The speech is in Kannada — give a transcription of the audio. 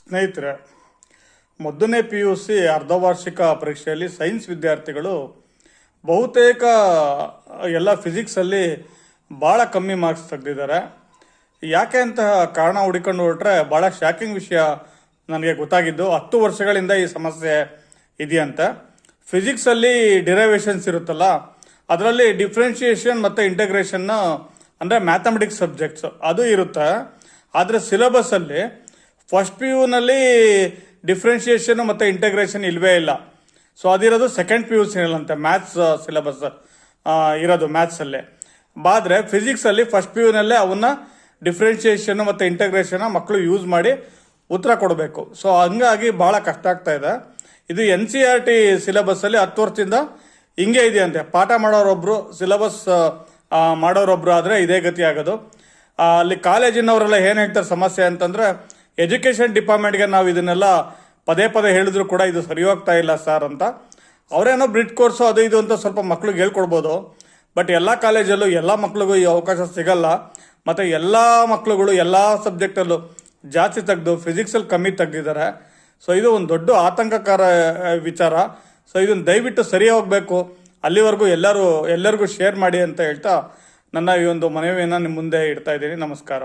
ಸ್ನೇಹಿತರೆ, ಮೊದಲನೇ ಪಿ ಯು ಸಿ ಅರ್ಧವಾರ್ಷಿಕ ಪರೀಕ್ಷೆಯಲ್ಲಿ ಸೈನ್ಸ್ ವಿದ್ಯಾರ್ಥಿಗಳು ಬಹುತೇಕ, ಎಲ್ಲ ಫಿಸಿಕ್ಸಲ್ಲಿ ಭಾಳ ಕಮ್ಮಿ ಮಾರ್ಕ್ಸ್ ತೆಗೆದಿದ್ದಾರೆ. ಯಾಕೆ ಅಂತ ಕಾರಣ ಹುಡುಕೊಂಡು ಹೊರಟ್ರೆ ಭಾಳ ಶಾಕಿಂಗ್ ವಿಷಯ ನನಗೆ ಗೊತ್ತಾಗಿದ್ದು, ಹತ್ತು ವರ್ಷಗಳಿಂದ ಈ ಸಮಸ್ಯೆ ಇದೆಯಂತೆ. ಫಿಸಿಕ್ಸಲ್ಲಿ ಡಿರೈವೇಷನ್ಸ್ ಇರುತ್ತಲ್ಲ, ಅದರಲ್ಲಿ ಡಿಫ್ರೆನ್ಷಿಯೇಷನ್ ಮತ್ತು ಇಂಟಗ್ರೇಷನ್ನು ಅಂದರೆ ಮ್ಯಾಥಮೆಟಿಕ್ಸ್ ಸಬ್ಜೆಕ್ಟ್ಸ್ ಅದು ಇರುತ್ತೆ. ಆದರೆ ಸಿಲೆಬಸ್ಸಲ್ಲಿ ಫಸ್ಟ್ ಪಿ ಯುನಲ್ಲಿ ಡಿಫ್ರೆನ್ಷಿಯೇಷನ್ ಮತ್ತು ಇಂಟಗ್ರೇಷನ್ ಇಲ್ಲವೇ ಇಲ್ಲ. ಸೊ ಅದಿರೋದು ಸೆಕೆಂಡ್ ಪಿ ಯು ಸಿನಲ್ಲಂತೆ ಮ್ಯಾಥ್ಸ್ ಸಿಲೆಬಸ್ ಇರೋದು ಮ್ಯಾಥ್ಸಲ್ಲೇ ಬಾದ್ರೆ ಫಿಸಿಕ್ಸಲ್ಲಿ ಫಸ್ಟ್ ಪಿ ಯುನಲ್ಲೇ ಅವನ್ನ ಡಿಫ್ರೆನ್ಷಿಯೇಷನ್ ಮತ್ತು ಇಂಟಗ್ರೇಷನ್ ಮಕ್ಕಳು ಯೂಸ್ ಮಾಡಿ ಉತ್ತರ ಕೊಡಬೇಕು. ಸೊ ಹಂಗಾಗಿ ಭಾಳ ಕಷ್ಟ ಆಗ್ತಾ ಇದೆ. ಇದು ಎನ್ ಸಿ ಆರ್ ಟಿ ಸಿಲೆಬಸ್ಸಲ್ಲಿ ಹತ್ತು ವರ್ಷದಿಂದ ಹಿಂಗೆ ಇದೆಯಂತೆ ಪಾಠ ಮಾಡೋರೊಬ್ಬರು ಸಿಲೆಬಸ್ ಮಾಡೋರೊಬ್ಬರು ಆದರೆ ಇದೇ ಗತಿ ಆಗೋದು. ಅಲ್ಲಿ ಕಾಲೇಜಿನವರೆಲ್ಲ ಏನು ಹೇಳ್ತಾರೆ ಸಮಸ್ಯೆ ಅಂತಂದ್ರೆ ಎಜುಕೇಷನ್ ಡಿಪಾರ್ಟ್ಮೆಂಟ್ಗೆ ನಾವು ಇದನ್ನೆಲ್ಲ ಪದೇ ಪದೇ ಹೇಳಿದ್ರು ಕೂಡ ಇದು ಸರಿ ಹೋಗ್ತಾ ಇಲ್ಲ ಸರ್ ಅಂತ. ಅವರೇನೋ ಬ್ರಿಡ್ ಕೋರ್ಸು ಅದು ಇದು ಅಂತ ಸ್ವಲ್ಪ ಮಕ್ಳಿಗೆ ಹೇಳ್ಕೊಡ್ಬೋದು. ಬಟ್ ಎಲ್ಲ ಕಾಲೇಜಲ್ಲೂ ಎಲ್ಲ ಮಕ್ಳಿಗೂ ಈ ಅವಕಾಶ ಸಿಗಲ್ಲ. ಮತ್ತು ಎಲ್ಲ ಮಕ್ಳುಗಳು ಎಲ್ಲ ಸಬ್ಜೆಕ್ಟಲ್ಲೂ ಜಾಸ್ತಿ ತೆಗೆದು ಫಿಸಿಕ್ಸಲ್ಲಿ ಕಮ್ಮಿ ತೆಗೆದಿದ್ದಾರೆ. ಸೊ ಇದು ಒಂದು ದೊಡ್ಡ ಆತಂಕಕಾರ ವಿಚಾರ. ಸೊ ಇದನ್ನು ದಯವಿಟ್ಟು ಸರಿ ಹೋಗಬೇಕು ಅಲ್ಲಿವರೆಗೂ ಎಲ್ಲರೂ ಎಲ್ಲರಿಗೂ ಶೇರ್ ಮಾಡಿ ಅಂತ ಹೇಳ್ತಾ ನನ್ನ ಈ ಒಂದು ಮನವಿಯನ್ನು ನಿಮ್ಮ ಮುಂದೆ ಇಡ್ತಾ ಇದ್ದೀನಿ. ನಮಸ್ಕಾರ.